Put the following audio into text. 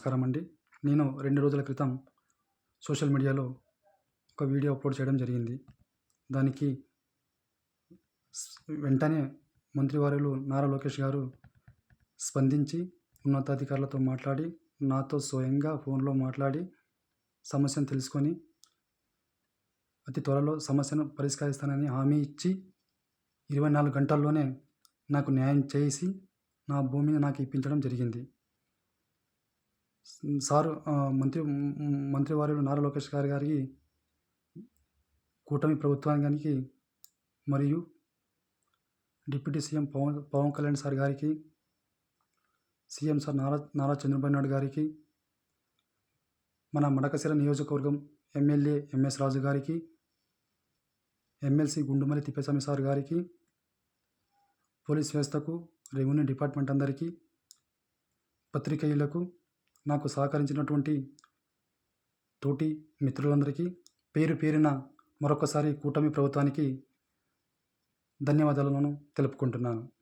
నమస్కారం అండి. నేను రెండు రోజుల క్రితం సోషల్ మీడియాలో ఒక వీడియో అప్లోడ్ చేయడం జరిగింది. దానికి వెంటనే మంత్రివారులు నారా లోకేష్ గారు స్పందించి ఉన్నతాధికారులతో మాట్లాడి నాతో స్వయంగా ఫోన్లో మాట్లాడి సమస్యను తెలుసుకొని అతి త్వరలో సమస్యను పరిష్కరిస్తానని హామీ ఇచ్చి ఇరవై నాలుగు గంటల్లోనే నాకు న్యాయం చేసి నా భూమిని నాకు ఇప్పించడం జరిగింది. సారు మంత్రి మంత్రివర్యులు నారా లోకేష్ గారి గారికి కూటమి ప్రభుత్వానికి మరియు deputy CM Pawan Pawan Kalyan sir గారికి సీఎం సార్ నారా నారా చంద్రబాబు నాయుడు గారికి మన మడకశిర నియోజకవర్గం ఎమ్మెల్యే ఎంఎస్ రాజు గారికి ఎమ్మెల్సీ గుండుమల్లి తిప్పేస్వామి సార్ గారికి పోలీస్ వ్యవస్థకు రెవెన్యూ డిపార్ట్మెంట్ అందరికీ పత్రికేయులకు నాకు సహకరించినటువంటి తోటి మిత్రులందరికీ పేరు పేరిన మరొకసారి కూటమి ప్రభుత్వానికి ధన్యవాదాలను తెలుపుకుంటున్నాను.